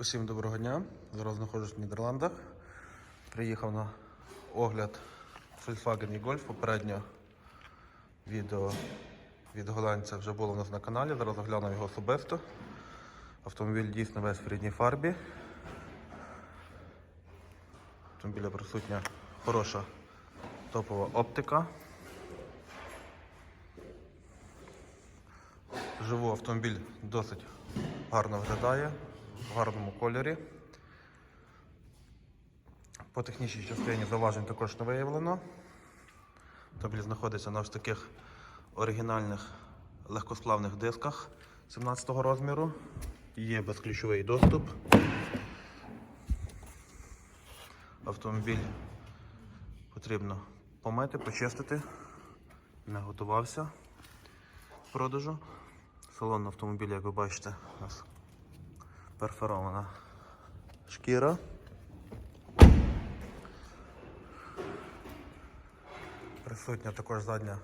Усім доброго дня. Зараз знаходжусь в Нідерландах. Приїхав на огляд Volkswagen e-Golf. Попередньо відео від голландця вже було у нас на каналі. Зараз оглянув його особисто. Автомобіль дійсно весь в рідній фарбі. Автомобіля присутня хороша топова оптика. Живу автомобіль досить гарно виглядає, в гарному кольорі. По технічній частині зауважень також не виявлено. Автомобіль знаходиться на ось таких оригінальних легкосплавних дисках 17 розміру. Є безключовий доступ. Автомобіль потрібно помити, почистити. Не готувався продажу. Салон автомобіля, як ви бачите, у нас перфорована шкіра. Присутня також задня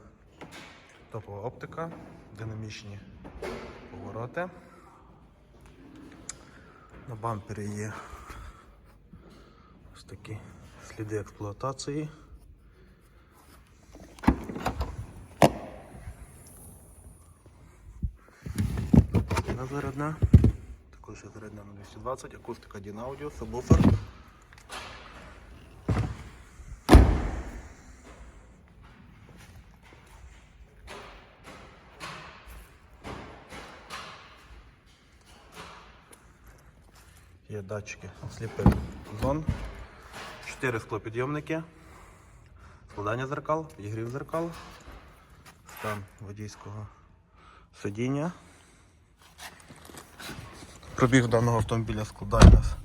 топова оптика, динамічні повороти. На бампері є ось такі сліди експлуатації. Частина Також зарядна на 220, акустика Audio, сабвуфер. Є датчики сліпих зон, 4 склопідйомники, складання зеркал, підігрів зеркал, стан водійського сидіння. Пробіг даного автомобіля складає нас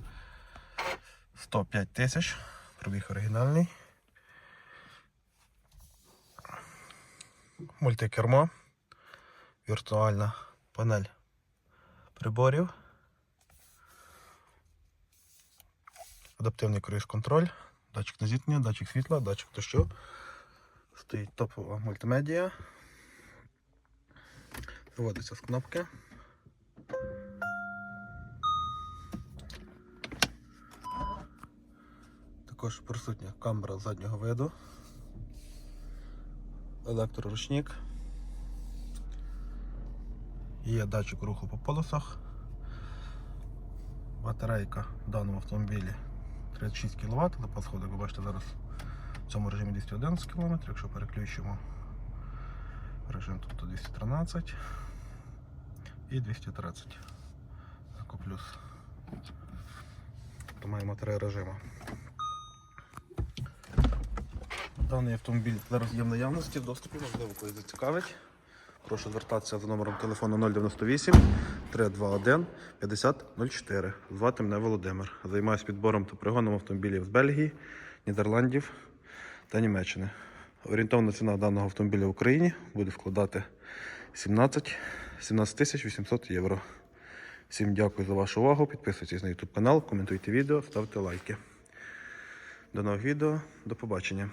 105 тисяч. Пробіг оригінальний. Мультикермо. Віртуальна панель приборів. Адаптивний круїз-контроль, датчик на зіткнення, датчик світла, датчик дощу. Стоїть топова мультимедіа. Виводиться з кнопки. Також присутня камера заднього виду, електроручник, є датчик руху по полосах, батарейка в даному автомобілі 36 кВт, запас ходу, як ви бачите, зараз в цьому режимі 211 км, якщо переключимо режим, тобто 213 і 230. Тако плюс. То маємо три режими. Даний автомобіль зараз є в наявності, в доступі, можливо, когось зацікавить. Прошу звертатися за номером телефону 098 321 5004. Звати мене Володимир. Займаюся підбором та пригоном автомобілів з Бельгії, Нідерландів та Німеччини. Орієнтовна ціна даного автомобіля в Україні буде складати 17 17 800 євро. Всім дякую за вашу увагу. Підписуйтесь на YouTube канал, коментуйте відео, ставте лайки. До нових відео, до побачення.